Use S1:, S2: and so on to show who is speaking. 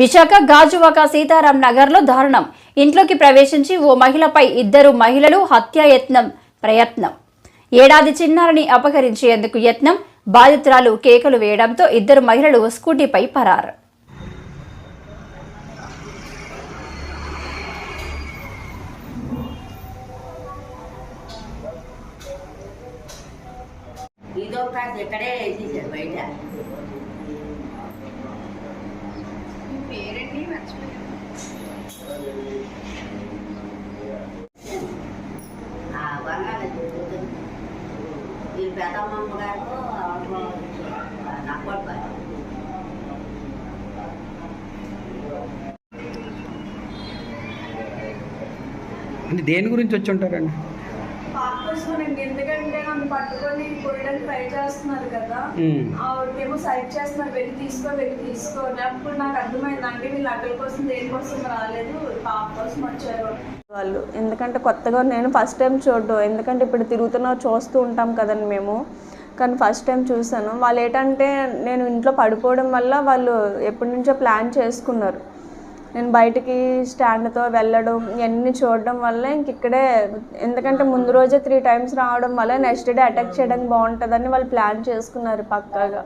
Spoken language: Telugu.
S1: విశాఖ గాజువాక సీతారాం నగర్లో దారుణం. ఇంట్లోకి ప్రవేశించి ఓ మహిళపై ఇద్దరు మహిళలు హత్యాయత్నం ప్రయత్నం. ఏడాది చిన్నారిని అపహరించేందుకు యత్నం బాధితురాలు కేకలు వేయడంతో ఇద్దరు మహిళలు స్కూటీపై పరారు.
S2: ఇదో కాదు ఇక్కడే వేసేసారు బయట? ఈ గారు
S3: దేని గురించి వచ్చి ఉంటారండి?
S4: పాపకోసమేనండి ఎందుకంటే నన్ను పట్టుకొని కొయ్యడానికి ట్రై చేస్తున్నారు కదా.
S3: ఉమ్.
S4: ఆవిడకేమో సైడ్ చేస్తున్నారు. వెళ్ళి తీసుకో వెళ్ళి తీసుకో అని. అప్పుడు నాకు అర్థమైందండి వీళ్ళు అక్కల కోసం దేనికోసం రాలేదు? పాప కోసం వచ్చారు.
S5: వాళ్ళు. ఎందుకంటే కొత్తగా నేను ఫస్ట్ టైం చూడడం. ఎందుకంటే ఇప్పుడు తిరుగుతున్నా చూస్తూ ఉంటాం కదండి మేము. కానీ ఫస్ట్ టైం చూసాను వాళ్ళు ఏంటంటే నేను ఇంట్లో పడిపోవడం వల్ల వాళ్ళు ఎప్పటి నుంచో ప్లాన్ చేసుకున్నారు. నేను బయటికి స్టాండ్తో వెళ్ళడం ఇవన్నీ చూడడం వల్ల ఇంక ఇక్కడే ఎందుకంటే ముందు రోజే త్రీ టైమ్స్ రావడం వల్ల నెక్స్ట్ డే అటాక్ చేయడానికి బాగుంటుందని వాళ్ళు ప్లాన్ చేసుకున్నారు పక్కాగా.